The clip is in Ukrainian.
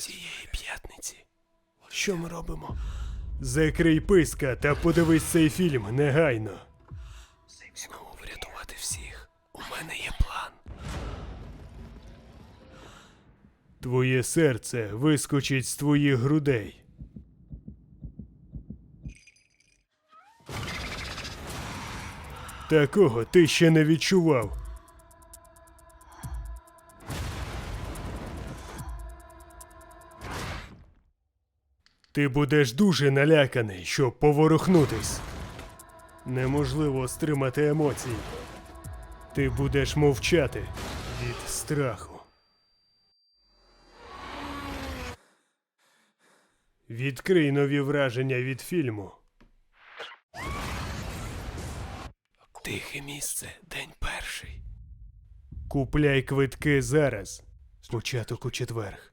цієї п'ятниці. Що ми робимо? Закрий писка та подивись цей фільм негайно. Знову врятувати всіх. У мене є план. Твоє серце вискочить з твоїх грудей. Такого ти ще не відчував. Ти будеш дуже наляканий, щоб поворухнутись. Неможливо стримати емоції. Ти будеш мовчати від страху. Відкрий нові враження від фільму. Тихе місце, день перший. Купляй квитки зараз. Початок у четверг.